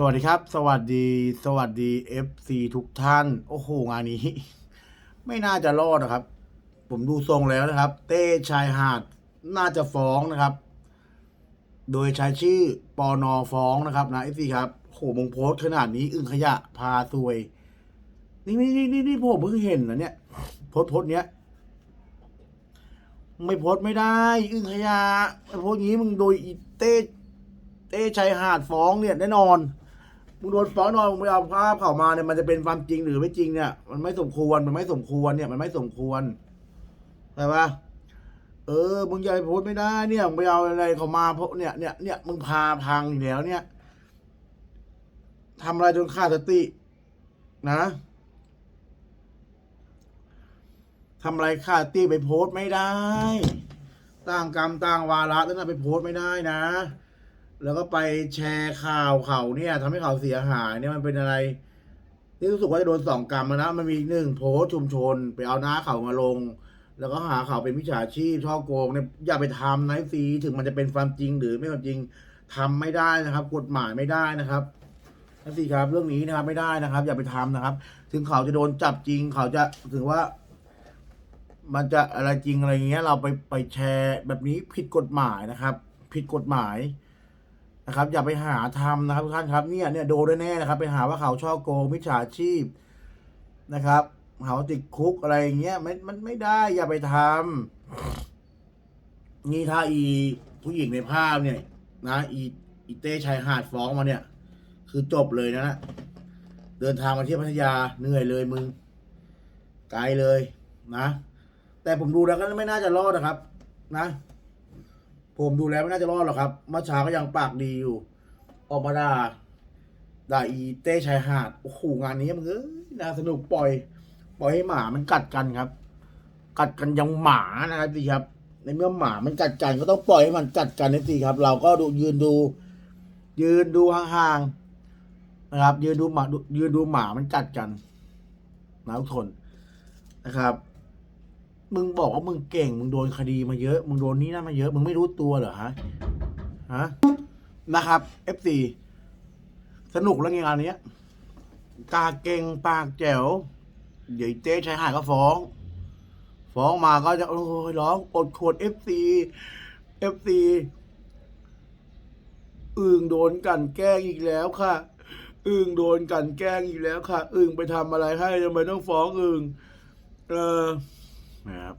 สวัสดีครับ สวัสดี สวัสดี FC ทุกท่าน โอ้โห งานนี้ ไม่น่าจะรอดนะครับ ผมดูทรงแล้วนะครับ เต้ชายหาดน่าจะฟ้องนะครับ โดยใช้ชื่อปอนอฟ้องนะครับนะ FC ครับโอ้โหมงโพสขนาดนี้ อึ้งขยะพาซวย นี่นี่นี่นี่นี่ผมเพิ่งเห็นนะเนี่ยโพสโพสเนี้ย ไม่โพสไม่ได้ อึ้งขยะไอ้โพสต์งี้มึงโดยอีเต้เต้ชายหาดฟ้องเนี่ยแน่นอน มึงโดนฟ้องนอนมึงไปเอาภาพเขามาเนี่ยมันจะเป็นความจริงหรือไม่จริงเนี่ย มันไม่สมควรมันไม่สมควรเนี่ยมันไม่สมควรใช่ปะเออมึงอย่าไปโพสไม่ได้เนี่ยมึงไปเอาอะไรเขามาเพราะเนี่ยเนี่ยเนี่ยมึงพาพังอยู่แล้วเนี่ยทำอะไรจนขาดสติ นะทำอะไรขาดสติไปโพสไม่ได้ต่างกรรมต่างวาระแล้วนะไปโพสไม่ได้นะ แล้วก็ไปแชร์ข่าวเขาเนี่ยทำให้เขาเสียหายเนี่ยมันเป็นอะไรนี่รู้สึกว่าจะโดนสองกรรมนะมันมีหนึ่งโพสชุมชน ไปเอาหน้าเขามาลง แล้วก็หาเขาเป็นมิจฉาชีพช่อโกงเนี่ยอย่าไปทำนะซีถึงมันจะเป็นความจริงหรือไม่ความจริงทำไม่ได้นะครับ กฎหมายไม่ได้นะครับนะซีครับ เรื่องนี้นะครับไม่ได้นะครับ อย่าไปทำนะครับ ถึงเขาจะโดนจับจริง เขาจะถือว่า มันจะอะไรจริงอะไรอย่างเงี้ย เราไปไปแชร์แบบนี้ผิดกฎหมายนะครับ ผิดกฎหมาย นะครับ อย่าไปหาทำนะครับทุกท่านครับเนี่ยเนี่ยโดนแน่ๆนะครับ ไปหาว่าเขาช่อโกงมิจฉาชีพนะครับเขาติดคุกอะไรอย่างเงี้ยมันมันไม่ได้อย่าไปทำนี่ถ้าอีผู้หญิงในภาพเนี่ยนะอีอีเต้ชายหาดฟ้องมาเนี่ย คือจบเลยนะนะเดินทางมาที่พัทยาเหนื่อยเลยมึงไกลเลยนะ แต่ผมดูแล้วก็ไม่น่าจะรอดนะครับ นะ ผมดูแล้วไม่น่าจะรอดหรอกครับเมื่อเช้าก็ยังปากดีอยู่ ออกมาด่าด่าอีเต้ชายหาดโอ้โหงานนี้มึงเอ้ยน่าสนุกปล่อย ปล่อยให้หมามันกัดกันครับ กัดกันยังหมานะครับสิครับ ในเมื่อหมามันกัดกันก็ต้องปล่อยให้มันกัดกันนะสิครับ เราก็ดูยืนดู ยืนดูห่างๆนะครับ ยืนดูหมายืนดูหมามันกัดกันนะทุกคนนะครับ มึงบอกว่ามึงเก่ง มึงโดนคดีมาเยอะ มึงโดนนี้นั่นมาเยอะ มึงไม่รู้ตัวเหรอฮะ ฮะ นะครับ F4 สนุกแล้วไงงานเนี้ย กาเก่งปากแจ๋วเดี๋ยวเจ๊ชายหาดก็ฟ้อง ฟ้องมาก็จะโอ้ยร้องอดขวด F4 F4 อึ่งโดนกันแกล้งอีกแล้วค่ะอึ่งโดนกันแกล้งอีกแล้วค่ะอึ่งไปทำอะไรให้ทำไมต้องฟ้องอึ่งเออ นะครับ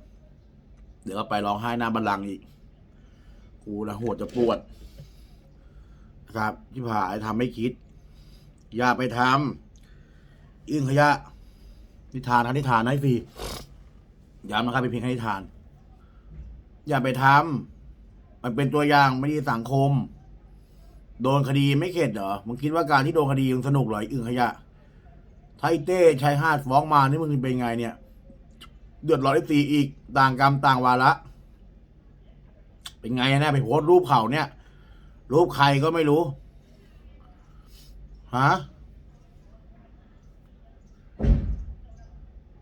เดี๋ยวก็ไปร้องไห้หน้าบัลลังก์อีก กูนะหัวจะปวด นะครับที่ผ่ายทำไม่คิด อย่าไปทำอึ้งขยะ นิทานนะนิทานให้ฟรีย้ำนะครับเป็นเพียงแค่นิทาน อย่าไปทำมันเป็นตัวอย่างไม่ดีสังคม โดนคดีไม่เข็ดเหรอมึงคิดว่าการที่โดนคดีมึงสนุกเหรออึ้งขยะไอ้เต้ชายหาดฟ้องมานี่มึงเป็นไงเนี่ย เดือดร้อนไอ้ตีอีกต่างกรรมต่างวาระเป็นไงนะไปโพสรูปเขาเนี่ย รูปใครก็ไม่รู้ฮะ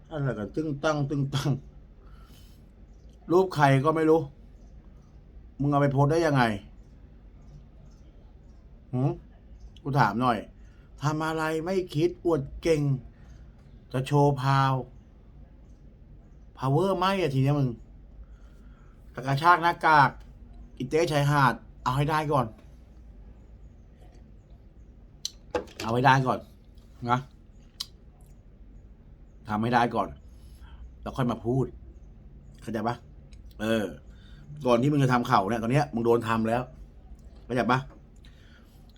อะไรกันตึ้งตั้งตึ้งตั้งรูปใครก็ไม่รู้ มึงเอาไปโพสได้ยังไงหืมกูถามหน่อยทำอะไรไม่คิดอวดเก่ง จะโชว์พาว power ไม่อะทีเนี้ยมึงกระชากหน้ากากอิเต้ชายหาด เอาให้ได้ก่อน เอาให้ได้ก่อนนะทำให้ได้ก่อน แล้วค่อยมาพูด เข้าใจปะเออ ก่อนที่มึงจะทำเข่าเนี่ย ตอนเนี้ยมึงโดนทำแล้วเข้าใจปะ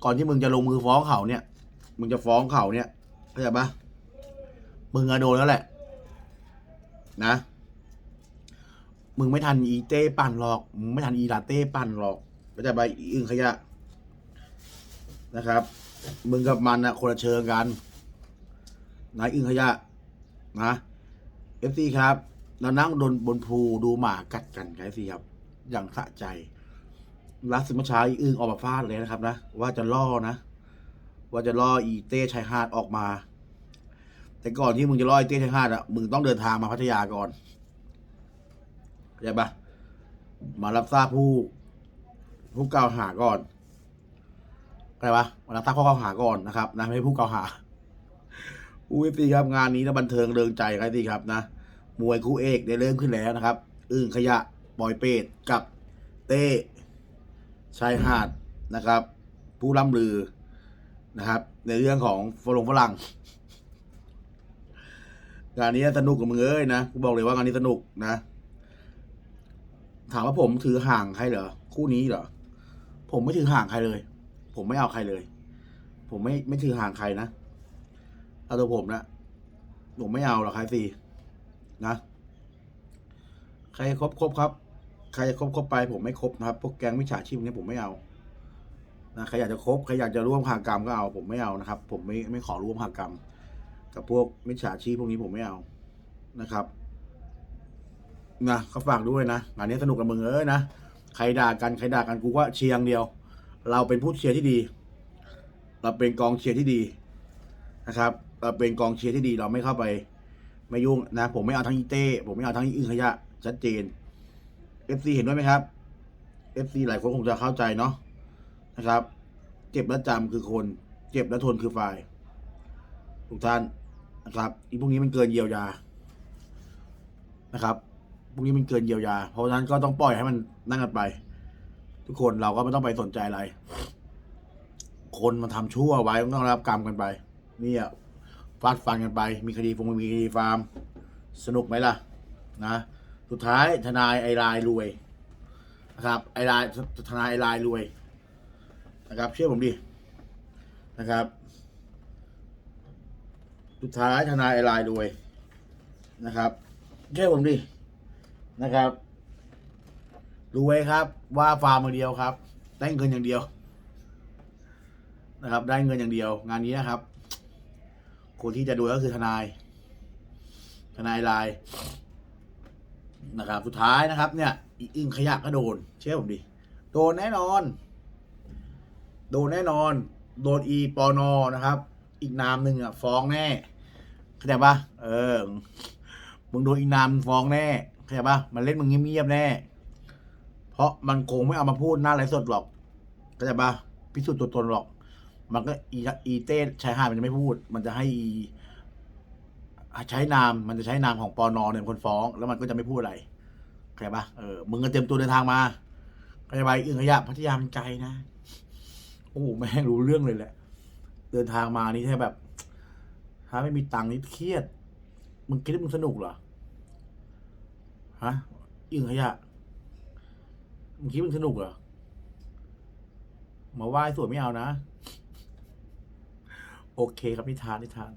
ก่อนที่มึงจะลงมือฟ้องเขาเนี่ย มึงจะฟ้องเขาเนี่ยเข้าใจปะมึงอะโดนแล้วแหละ นะ มึงไม่ทันอีเต้ปั่นหรอกมึงไม่ทันอีลาเต้ปั่นหรอกก็จะไปอีอึงขยะ นะครับ มึงกับมันอะคนละเชิงกันนายอึงขยะนะเอฟซีครับเรานั่งบนบนภูดูหมากัดกันไงสิครับ อย่างสะใจรักสิมชาอีอึงออกมาฟาดเลยนะครับนะว่าจะล่อนะ ว่าจะล่ออีเต้ชายหาดออกมา แต่ก่อนที่มึงจะล่ออ้เต้ชายหาดอะมึงต้องเดินทางมาพัทยาก่อน เข้าใจปะมารับทราบผู้ ผู้กล่าวหาก่อนอะไรวะเวลาตั้งข้อกล่าวหาก่อนนะครับ นะไม่ใช่ผู้กล่าวหาอุ้ยสิครับงานนี้นะบันเทิงเริงใจครับสิครับนะมวยคู่เอกได้เริ่มขึ้นแล้วนะครับ อึ้งขยะปอยเปรตกับเต้ชายหาดนะครับ ผู้ล่ำลือนะครับ ในเรื่องของฝรั่งฝรั่งงานนี้สนุกกับมึงเอ้ยนะกูบอกเลยว่างานนี้สนุกนะ ถามว่าผมถือห่างใครเหรอ คู่นี้เหรอ ผมไม่ถือห่างใครเลย ผมไม่เอาใครเลย ผมไม่ไม่ถือห่างใครนะเอาตัวผมนะผมไม่เอาหรอกใครสินะใครครบครบครับ ใครจะครบครบไป ผมไม่ครบนะครับพวกแก๊งวิชาชีพนี้ผมไม่เอานะใครอยากจะครบใครอยากจะร่วมหากรรมก็เอา ผมไม่เอานะครับ ผมไม่ไม่ขอร่วมหากรรม กับพวกมิจฉาชีพพวกนี้ผมไม่เอานะครับ นะเขาฝากด้วยนะงานนี้สนุกกับมึงเอ้ยนะใครด่ากันใครด่ากันกูว่าเชียร์อย่างเดียว เราเป็นผู้เชียร์ที่ดี เราเป็นกองเชียร์ที่ดีนะครับ เราเป็นกองเชียร์ที่ดีเราไม่เข้าไป ไม่ยุ่งนะ ผมไม่เอาทั้งอีเต้ผมไม่เอาทั้งอีอึ้งขยะชัดเจน FC เห็นด้วยไหมครับ FC หลายคนคงจะเข้าใจเนาะนะครับ เจ็บและจำคือคน เจ็บและทนคือฝ่ายทุกท่านนะครับอีพวกนี้มันเกินเยียวยานะครับ พวกนี้มันเกินเยียวยา เพราะฉะนั้นก็ต้องปล่อยให้มันนั่งกันไป ทุกคนเราก็ไม่ต้องไปสนใจอะไร คนมันทำชั่วไว้มันต้องรับกรรมกันไป นี่อะฟาดฟันกันไป มีคดีฟงมีคดีฟาร์ม สนุกไหมล่ะ นะ สุดท้ายทนายไอรายรวยนะครับไอรายทนายไอรายรวย นะครับ เชื่อผมดินะครับ สุดท้ายทนายไอรายรวยนะครับ เชื่อผมดิ นะครับรวยครับ ว่าฟาร์มอย่างเดียวครับ ได้เงินอย่างเดียว นะครับ ได้เงินอย่างเดียว งานนี้นะครับ คนที่จะดูก็คือทนาย ทนายลายนะครับ สุดท้ายนะครับ เนี่ยอีอึ้งขยะก็โดน เชื่อผมดิโดนแน่นอน โดนแน่นอน โดนอีปอนอนะครับ อีกนามหนึ่งอะฟ้องแน่เข้าใจปะเออมึงโดนอีกนามฟ้องแน่ เข้าใจปะมันเล่นมึงเงียบๆแน่ เพราะมันคงไม่เอามาพูดหน้าไลฟ์สดหรอกเข้าใจปะพิสูจน์ตัวตนหรอก มันก็อีอีเต้ชายหาดมันจะไม่พูด มันจะให้อีใช้นามมันจะใช้นามของปอนอเนี่ยคนฟ้อง แล้วมันก็จะไม่พูดอะไรเข้าใจปะเออมึงก็เตรียมตัวเดินทางมาเข้าใจปะอึ่งขยะพัทยามันไกลนะโอ้โหแม่งรู้เรื่องเลยแหละ เดินทางมานี่แค่แบบ ถ้าไม่มีตังค์นี่เครียด มึงคิดว่ามึงสนุกเหรอ ฮะยิงขยะมึงคิดมึงสนุกเหรอมาไหว้สวยไม่เอานะ โอเคครับนิทานนิทาน